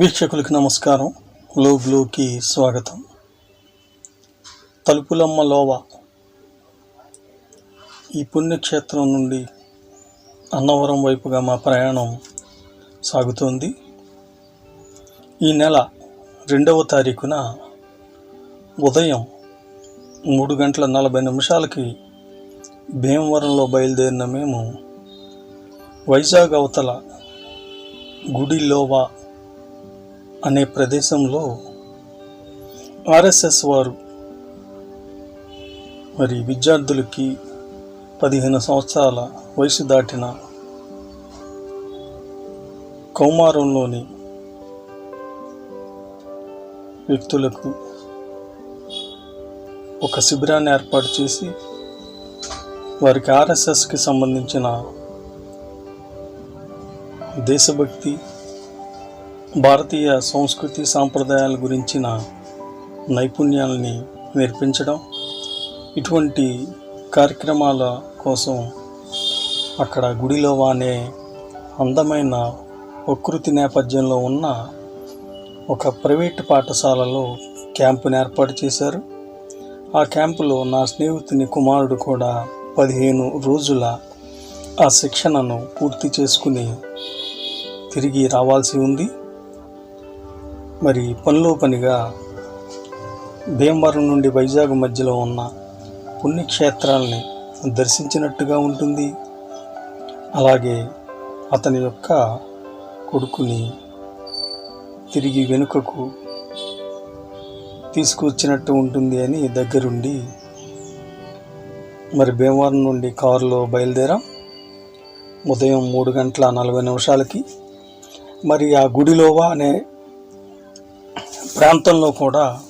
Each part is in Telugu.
వీక్షకులకు నమస్కారం. లో బ్లూకి స్వాగతం. తలుపులమ్మ లోవ ఈ పుణ్యక్షేత్రం నుండి అన్నవరం వైపుగా మా ప్రయాణం సాగుతోంది. ఈ నెల రెండవ తారీఖున ఉదయం మూడు గంటల నలభై నిమిషాలకి భీమవరంలో బయలుదేరిన మేము వైజాగ్ అవతల గుడిలోవా అనే ప్రదేశంలో ఆర్ఎస్ఎస్ వారు మరి విద్యార్థులకి పదిహేను సంవత్సరాల వయసు దాటిన కౌమారంలోని వ్యక్తులకు ఒక శిబిరాన్ని ఏర్పాటు చేసి వారికి ఆర్ఎస్ఎస్కి సంబంధించిన దేశభక్తి భారతీయ సంస్కృతి సాంప్రదాయాల గురించిన నైపుణ్యాలని నేర్పించడం ఇటువంటి కార్యక్రమాల కోసం అక్కడ గుడిలో వానే అందమైన ప్రకృతి నేపథ్యంలో ఉన్న ఒక ప్రైవేట్ పాఠశాలలో క్యాంపుని ఏర్పాటు చేశారు. ఆ క్యాంపులో నా స్నేహితుని కుమారుడు కూడా పదిహేను రోజుల ఆ శిక్షణను పూర్తి చేసుకుని తిరిగి రావాల్సి ఉంది. మరి పనిలో పనిగా భీమవరం నుండి వైజాగ్ మధ్యలో ఉన్న పుణ్యక్షేత్రాలని దర్శించినట్టుగా ఉంటుంది. అలాగే అతని యొక్క కొడుకుని తిరిగి వెనుకకు తీసుకొచ్చినట్టు ఉంటుంది అని దగ్గరుండి మరి భీమవరం నుండి కారులో బయలుదేరాం. ఉదయం మూడు గంటల నలభై నిమిషాలకి. మరి ఆ గుడిలోవా అనే ప్రాంతంలో కూడా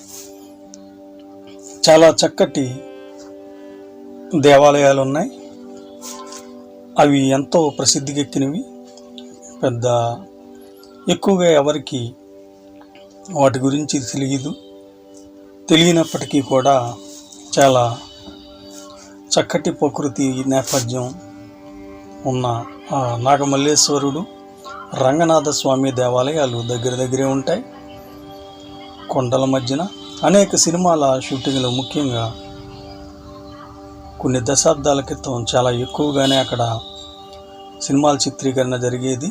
చాలా చక్కటి దేవాలయాలు ఉన్నాయి అవి ఎంతో ప్రసిద్ధికెక్కినవి. పెద్ద ఎక్కువగా ఎవరికి వాటి గురించి తెలియదు. తెలియనప్పటికీ కూడా చాలా చక్కటి ప్రకృతి నేపథ్యం ఉన్న ఆ నాగమల్లేశ్వరుడు రంగనాథ స్వామి దేవాలయాలు దగ్గర దగ్గరే ఉంటాయి. కొండల మధ్యన అనేక సినిమాల షూటింగ్లు ముఖ్యంగా కొన్ని దశాబ్దాల క్రితం చాలా ఎక్కువగానే అక్కడ సినిమాల చిత్రీకరణ జరిగేది.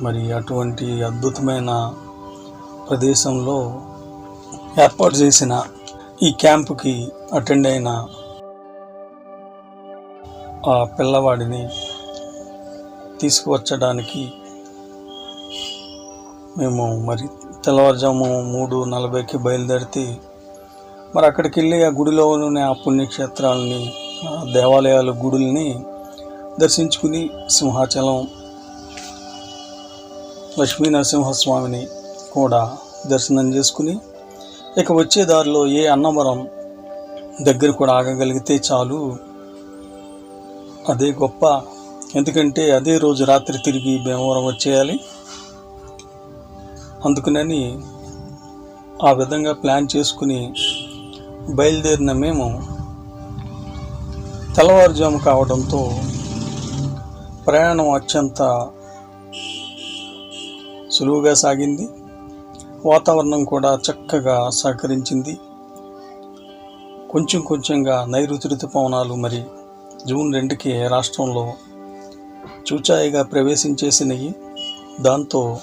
మరి అటువంటి అద్భుతమైన ప్రదేశంలో ఏర్పాటు చేసిన ఈ క్యాంపుకి అటెండ్ అయిన ఆ పిల్లవాడిని తీసుకువచ్చడానికి మేము మరి తెల్లవారుజాము మూడు నలభైకి బయలుదేరితే మరి అక్కడికి వెళ్ళి ఆ గుడిలోనే ఆ పుణ్యక్షేత్రాలని దేవాలయాలు గుడుల్ని దర్శించుకుని సింహాచలం లక్ష్మీ నరసింహస్వామిని కూడా దర్శనం చేసుకుని ఇక వచ్చే దారిలో ఏ అన్నవరం దగ్గర కూడా ఆగగలిగితే చాలు. అదే గొప్ప. ఎందుకంటే అదే రోజు రాత్రి తిరిగి భీమవరం వచ్చేయాలి. అందుకనని ఆ విధంగా ప్లాన్ చేసుకుని బయలుదేరిన మేము తెల్లవారుజాము కావడంతో ప్రయాణం అత్యంత సులువుగా సాగింది. వాతావరణం కూడా చక్కగా సహకరించింది. కొంచెం కొంచెంగా నైరుతి ఋతుపవనాలు మరి జూన్ రెండుకి రాష్ట్రంలో చూచాయిగా ప్రవేశించేసినవి దాంతో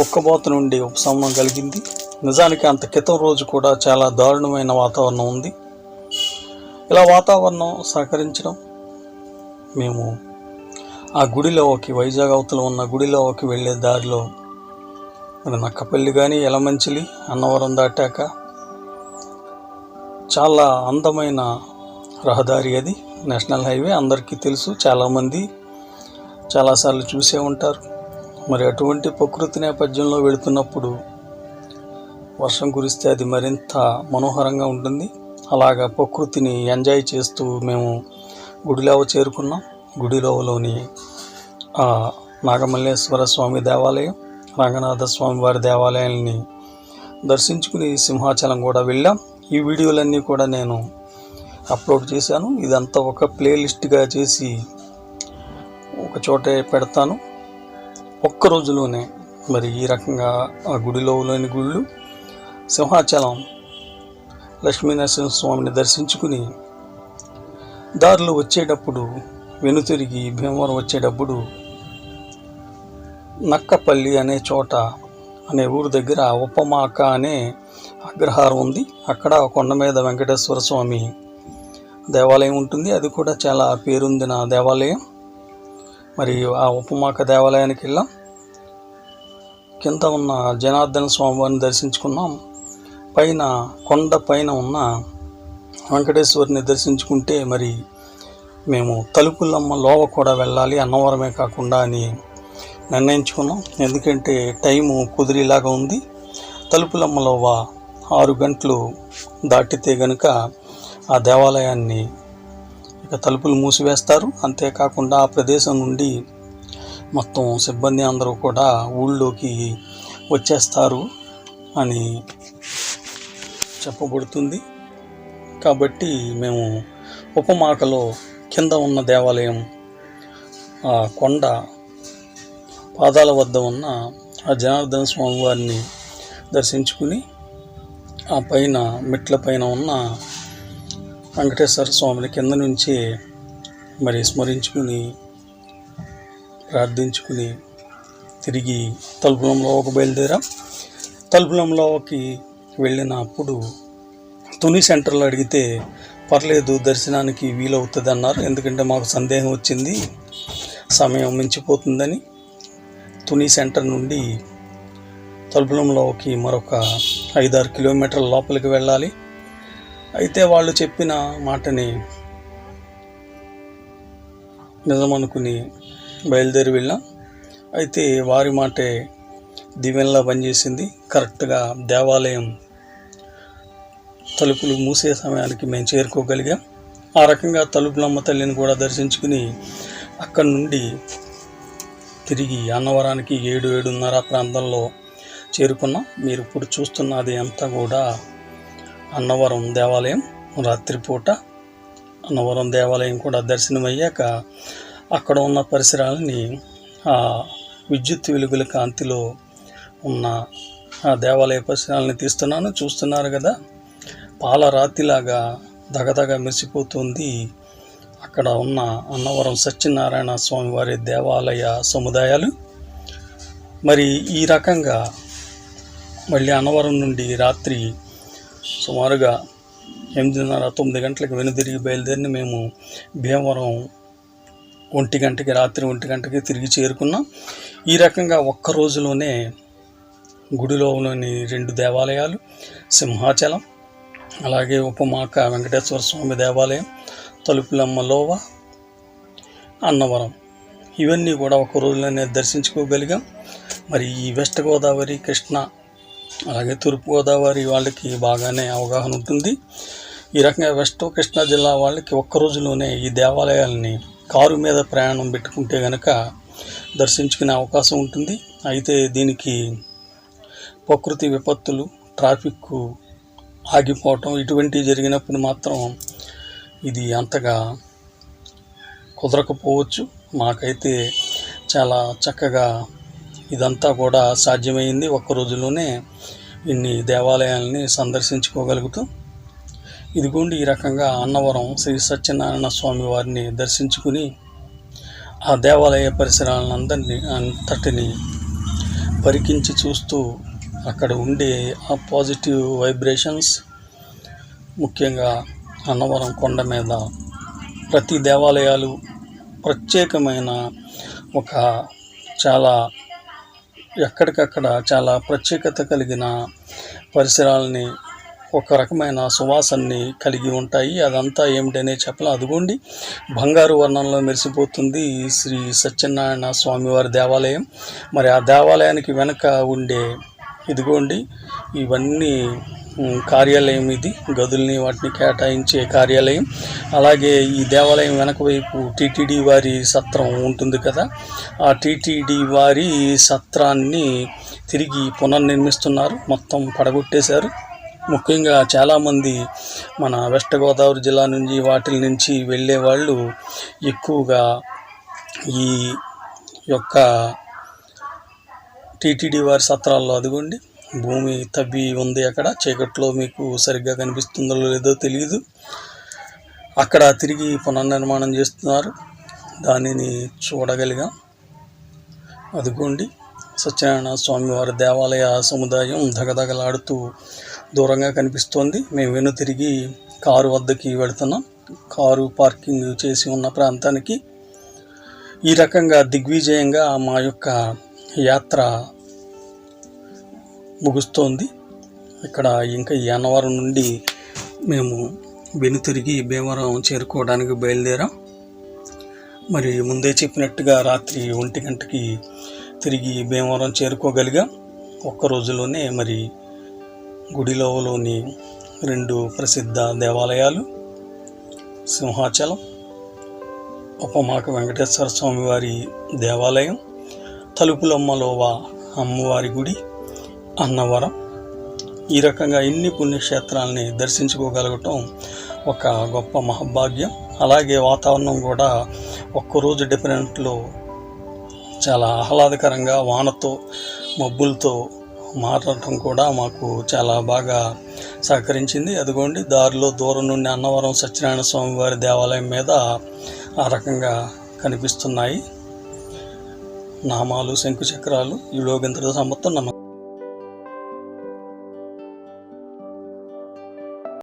ఉక్కబోత నుండి ఉపశమనం కలిగింది. నిజానికి అంత క్రితం రోజు కూడా చాలా దారుణమైన వాతావరణం ఉంది. ఇలా వాతావరణం సహకరించడం మేము ఆ గుడిలోకి వైజాగ్ అవతల ఉన్న గుడిలోకి వెళ్ళే దారిలో అది నక్కపల్లి కానీ ఎలమంచిలి అన్నవరం దాటాక చాలా అందమైన రహదారి అది. నేషనల్ హైవే అందరికీ తెలుసు. చాలామంది చాలాసార్లు చూసే ఉంటారు. మరి అటువంటి ప్రకృతి నేపథ్యంలో వెళుతున్నప్పుడు వర్షం కురిస్తే అది మరింత మనోహరంగా ఉంటుంది. అలాగా ప్రకృతిని ఎంజాయ్ చేస్తూ మేము గుడిలోవ చేరుకున్నాం. గుడిలోవలోని ఆ నాగమల్లేశ్వర స్వామి దేవాలయం రంగనాథ స్వామి వారి దేవాలయాల్ని దర్శించుకుని సింహాచలం కూడా వెళ్ళాం. ఈ వీడియోలన్నీ కూడా నేను అప్లోడ్ చేశాను. ఇదంతా ఒక ప్లేలిస్ట్గా చేసి ఒక చోటే పెడతాను. ఒక్క రోజులోనే మరి ఈ రకంగా ఆ గుడిలో లేని గుళ్ళు సింహాచలం లక్ష్మీనరసింహ స్వామిని దర్శించుకుని దారిలో వచ్చేటప్పుడు వెనుతిరిగి భీమవరం వచ్చేటప్పుడు నక్కపల్లి అనే చోట అనే ఊరు దగ్గర ఉపమాక అనే అగ్రహారం ఉంది. అక్కడ కొండ మీద వెంకటేశ్వర స్వామి దేవాలయం ఉంటుంది. అది కూడా చాలా పేరొందిన దేవాలయం. మరి ఆ ఉపమాక దేవాలయానికి వెళ్ళాం. కింద ఉన్న జనార్దన స్వామివారిని దర్శించుకున్నాం. పైన కొండ పైన ఉన్న వెంకటేశ్వరిని దర్శించుకుంటే మరి మేము తలుపులమ్మ లోవ కూడా వెళ్ళాలి అన్నవరమే కాకుండా అని నిర్ణయించుకున్నాం. ఎందుకంటే టైము కుదిరిలాగా ఉంది. తలుపులమ్మ లోవ ఆరు గంటలు దాటితే గనుక ఆ దేవాలయాన్ని ఇక తలుపులు మూసివేస్తారు. అంతేకాకుండా ఆ ప్రదేశం నుండి మొత్తం సిబ్బంది అందరూ కూడా ఊళ్ళోకి వచ్చేస్తారు అని చెప్పబడుతుంది. కాబట్టి మేము ఉపమాకలో కింద ఉన్న దేవాలయం ఆ కొండ పాదాల వద్ద ఉన్న ఆ జనార్దన స్వామి వారిని దర్శించుకుని ఆ పైన మెట్ల పైన ఉన్న వెంకటేశ్వర స్వామిని కింద నుంచి మరి స్మరించుకుని ప్రార్థించుకుని తిరిగి తలుపులంలోకి బయలుదేరాం. తలుపులంలోకి వెళ్ళినప్పుడు తుని సెంటర్లో అడిగితే పర్లేదు దర్శనానికి వీలవుతుంది అన్నారు ఎందుకంటే మాకు సందేహం వచ్చింది సమయం మించిపోతుందని. తుని సెంటర్ నుండి తలుపులంలోకి మరొక ఐదారు కిలోమీటర్ల లోపలికి వెళ్ళాలి. అయితే వాళ్ళు చెప్పిన మాటని నిజమనుకుని బయలుదేరి వెళ్ళాం. అయితే వారి మాటే దివ్యంలా పనిచేసింది. కరెక్ట్గా దేవాలయం తలుపులు మూసే సమయానికి మేము చేరుకోగలిగాం. ఆ రకంగా తలుపులమ్మ తల్లిని కూడా దర్శించుకుని అక్కడి నుండి తిరిగి అన్నవరానికి ఏడు ఏడున్నర ప్రాంతంలో చేరుకున్నాం. మీరు ఇప్పుడు చూస్తున్నది అంతా కూడా అన్నవరం దేవాలయం రాత్రిపూట అన్నవరం దేవాలయం కూడా దర్శనమయ్యాక అక్కడ ఉన్న పరిసరాలని ఆ విద్యుత్ వెలుగుల కాంతిలో ఉన్న ఆ దేవాలయ పరిసరాలని తీస్తున్నాను. చూస్తున్నారు కదా పాలరాతిలాగా దగదగ మెరిసిపోతుంది. అక్కడ ఉన్న అన్నవరం సత్యనారాయణ స్వామి వారి దేవాలయ సముదాయాలు. మరి ఈ రకంగా మళ్ళీ అన్నవరం నుండి రాత్రి సుమారుగా ఎనిమిదిన్నర తొమ్మిది గంటలకు వెనుదిరిగి బయలుదేరిని మేము భీమవరం ఒంటి గంటకి రాత్రి ఒంటి గంటకి తిరిగి చేరుకున్నాం. ఈ రకంగా ఒక్క రోజులోనే గుడిలోని రెండు దేవాలయాలు సింహాచలం అలాగే ఉపమాక వెంకటేశ్వర స్వామి దేవాలయం తలుపులమ్మ లోవ అన్నవరం. ఇవన్నీ కూడా ఒక రోజులోనే దర్శించుకోగలిగాం. మరి ఈ వెస్ట్ గోదావరి కృష్ణ అలాగే తూర్పుగోదావరి వాళ్ళకి బాగానే అవగాహన ఉంటుంది. ఈ రకంగా వెస్ట్ కృష్ణా జిల్లా వాళ్ళకి ఒక్క రోజులోనే ఈ దేవాలయాలని కారు మీద ప్రయాణం పెట్టుకుంటే కనుక దర్శించుకునే అవకాశం ఉంటుంది. అయితే దీనికి ప్రకృతి విపత్తులు ట్రాఫిక్ ఆగిపోవటం ఇటువంటివి జరిగినప్పుడు మాత్రం ఇది అంతగా కుదరకపోవచ్చు. మాకైతే చాలా చక్కగా ఇదంతా కూడా సాధ్యమైంది ఒక్క రోజులోనే ఇన్ని దేవాలయాలని సందర్శించుకోగలుగుతూ. ఇదిగోండి ఈ రకంగా అన్నవరం శ్రీ సత్యనారాయణ స్వామి వారిని దర్శించుకుని ఆ దేవాలయ పరిసరాలందరినీ అంతటిని పరికించి చూస్తూ అక్కడ ఉండే ఆ పాజిటివ్ వైబ్రేషన్స్ ముఖ్యంగా అన్నవరం కొండ మీద ప్రతి దేవాలయాలు ప్రత్యేకమైన ఒక చాలా ఎక్కడికక్కడ చాలా ప్రత్యేకత కలిగిన పరిసరాలని ఒక రకమైన సువాసనని కలిగి ఉంటాయి. అదంతా ఏమిటనే చెప్పాలి. అదిగోండి బంగారు వర్ణంలో మెరిసిపోతుంది శ్రీ సత్యనారాయణ స్వామివారి దేవాలయం. మరి ఆ దేవాలయానికి వెనక ఉండే ఇదిగోండి ఇవన్నీ కార్యాలయం ఇది. గదుల్ని వాటిని కేటాయించే కార్యాలయం. అలాగే ఈ దేవాలయం వెనక వైపు టీటీడీ వారి సత్రం ఉంటుంది కదా. ఆ టీటీడీ వారి సత్రాన్ని తిరిగి పునర్నిర్మిస్తున్నారు. మొత్తం పడగొట్టేశారు. ముఖ్యంగా చాలామంది మన వెస్ట్ గోదావరి జిల్లా నుంచి వాటి నుంచి వెళ్ళే వాళ్ళు ఎక్కువగా ఈ యొక్క టీటీడీ వారి సత్రాల్లో అదిగోండి. భూమి తవ్వి ఉంది అక్కడ. చీకట్లో మీకు సరిగ్గా కనిపిస్తుందో లేదో తెలియదు అక్కడ తిరిగి పునర్నిర్మాణం చేస్తున్నారు. దానిని చూడగలిగాం. అదిగోండి. సత్యనారాయణ స్వామి వారి దేవాలయ సముదాయం దగదగలాడుతూ దూరంగా కనిపిస్తోంది. మేము వెను తిరిగి కారు వద్దకి వెళుతున్నాం. కారు పార్కింగ్ చేసి ఉన్న ప్రాంతానికి ఈ రకంగా దిగ్విజయంగా మా యొక్క యాత్ర ముగుస్తోంది. ఇక్కడ ఇంకా ఈ అన్నవరం నుండి మేము వెనుతిరిగి భీమవరం చేరుకోవడానికి బయలుదేరాం. మరి ముందే చెప్పినట్టుగా రాత్రి ఒంటి గంటకి తిరిగి భీమవరం చేరుకోగలిగాం. ఒక్క రోజులోనే మరి గుడిలోవలోని రెండు ప్రసిద్ధ దేవాలయాలు సింహాచలం ఉపమాక వెంకటేశ్వర స్వామివారి దేవాలయం తలుపులమ్మలోవ అమ్మవారి గుడి అన్నవరం. ఈ రకంగా ఇన్ని పుణ్యక్షేత్రాలని దర్శించుకోగలగటం ఒక గొప్ప మహభాగ్యం అలాగే వాతావరణం కూడా ఒక్కరోజు డిఫరెంట్లో చాలా ఆహ్లాదకరంగా వానతో మబ్బులతో మారటం కూడా మాకు చాలా బాగా సహకరించింది. అదిగోండి దారిలో దూరం నుండి అన్నవరం సత్యనారాయణ స్వామి వారి దేవాలయం మీద ఆ రకంగా కనిపిస్తున్నాయి నామాలు శంకుచక్రాలు. ఈ లోకింతటితో సమర్థం నమ్మకం